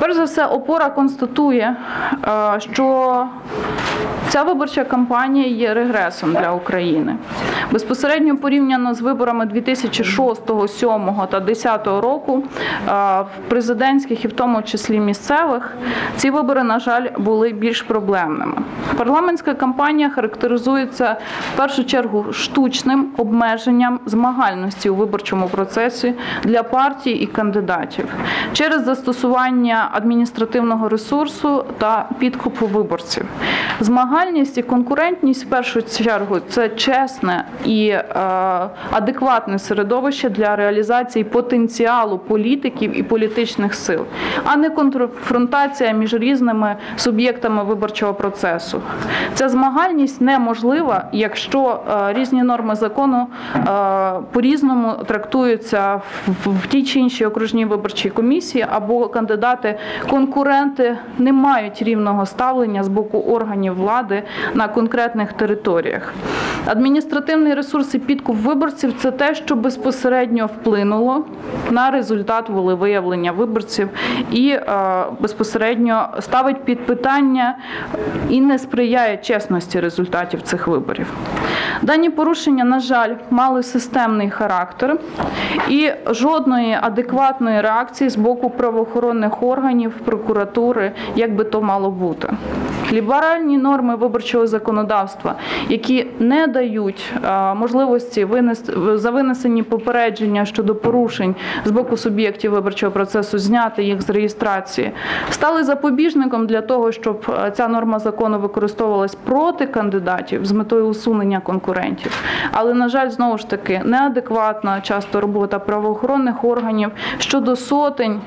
Перш за все, опора констатує, е, що ця виборча кампанія є регресом для України. Безпосередньо порівняно з виборами 2006, 2007 та 2010 року, в президентських і в тому числі місцевих, ці вибори, на жаль, були більш проблемними. Парламентська кампанія характеризується в першу чергу штучним обмеженням змагальності у виборчому процесі для партій і кандидатів через застосування адміністративного ресурсу та підкупу виборців. Змагальність і конкурентність в першу чергу це чесне і е, адекватне середовище для реалізації потенціалу політиків і політичних сил, а не конфронтація між різними суб'єктами виборчого процесу. Ця змагальність неможлива, якщо е, різні норми закону е, по-різному трактуються в, в тій чи іншій окружній виборчій комісії, або кандидати конкуренти не мають рівного ставлення з боку органів влади на конкретних територіях. Адміністративний ресурс і підкуп виборців це те, що безпосередньо вплинуло на результат волевиявлення виборців і е, безпосередньо ставить під питання і не сприяє чесності результатів цих виборів. Дані порушення, на жаль, мали системний характер і жодної адекватної реакції з боку правоохоронних органів, прокуратури, як би то мало бути. Ліберальні норми виборчого законодавства, які не дають е, можливості винес- за винесені попередження щодо порушень з боку суб'єктів виборчого процесу, зняти їх з реєстрації, стали запобіжником для того, щоб е, ця норма закону використовувалась проти кандидатів з метою усунення конкурентів. Але, на жаль, знову ж таки, неадекватна часто робота правоохоронних органів щодо сотень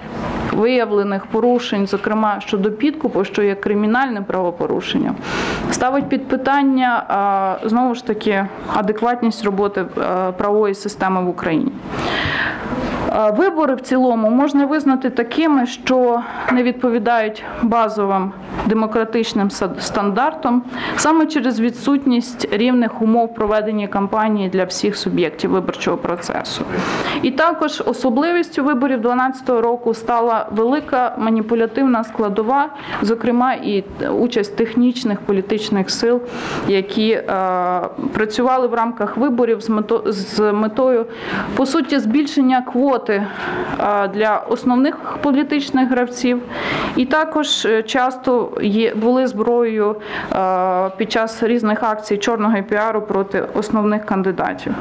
виявлених порушень, зокрема щодо підкупу, що є кримінальним правопорушенням, ставить під питання знову ж таки адекватність роботи правової системи в Україні. Вибори в цілому можна визнати такими, що не відповідають базовим демократичним стандартам саме через відсутність рівних умов проведення кампанії для всіх суб'єктів виборчого процесу. І також особливістю виборів 2012 року стала велика маніпулятивна складова, зокрема і участь технічних політичних сил, які е, працювали в рамках виборів з мето- з метою по суті збільшення квоти е, для основних політичних гравців, і також е, часто були зброєю е, під час різних акцій чорного піару проти основних кандидатів.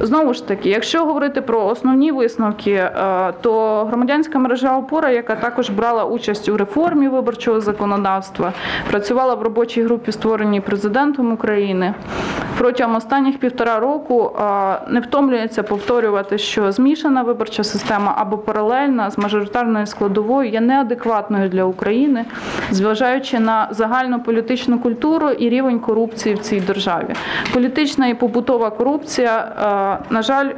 Знову ж таки, якщо говорити про основні висновки, е, то громадянська мережа опора, яка також брала участь у реформі виборчого законодавства, працювала в робочій групі, створеній президентом України. Протягом останніх півтора року не втомлюється повторювати, що змішана виборча система або паралельна з мажоритарною складовою є неадекватною для України, зважаючи на загальну політичну культуру і рівень корупції в цій державі. Політична і побутова корупція, е, на жаль,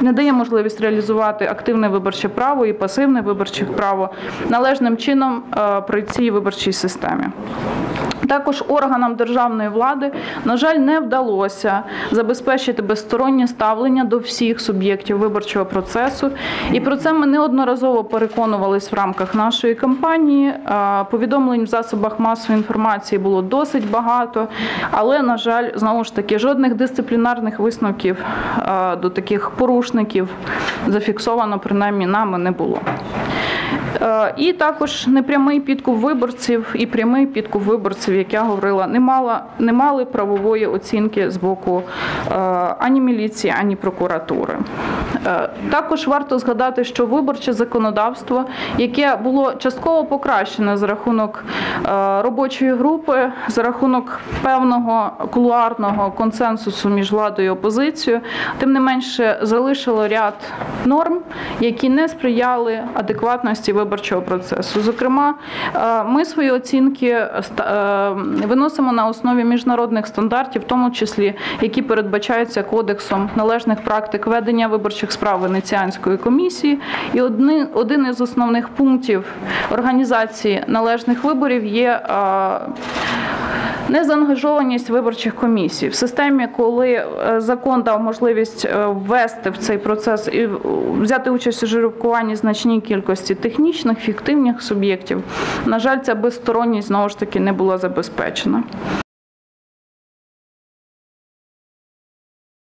не дає можливість реалізувати активне виборче право і пасивне виборче право належним чином е, при цій виборчій системі. Також органам державної влади, на жаль, не вдалося забезпечити безстороннє ставлення до всіх суб'єктів виборчого процесу. І про це ми неодноразово переконувались в рамках нашої кампанії. Повідомлень в засобах масової інформації було досить багато, але, на жаль, знову ж таки, жодних дисциплінарних висновків до таких порушників зафіксовано принаймні нами не було. Е, І також непрямий підкуп виборців і прямий підкуп виборців, як я говорила, не мала не мали правової оцінки з боку е, ані міліції, ані прокуратури. Е, Також варто згадати, що виборче законодавство, яке було частково покращене за рахунок робочої групи, за рахунок певного кулуарного консенсусу між владою і опозицією, тим не менше залишило ряд норм, які не сприяли адекватності виборчого процесу. Зокрема, е, ми свої оцінки ста- е, виносимо на основі міжнародних стандартів, в тому числі які передбачаються кодексом належних практик ведення виборчих справ Венеціанської комісії. І один із основних пунктів організації належних виборів є. Незаангажованість виборчих комісій в системі, коли е, закон дав можливість е, ввести в цей процес і взяти участь у жеребкуванні значній кількості технічних, фіктивних суб'єктів. На жаль, ця безсторонність знову ж таки не була забезпечена.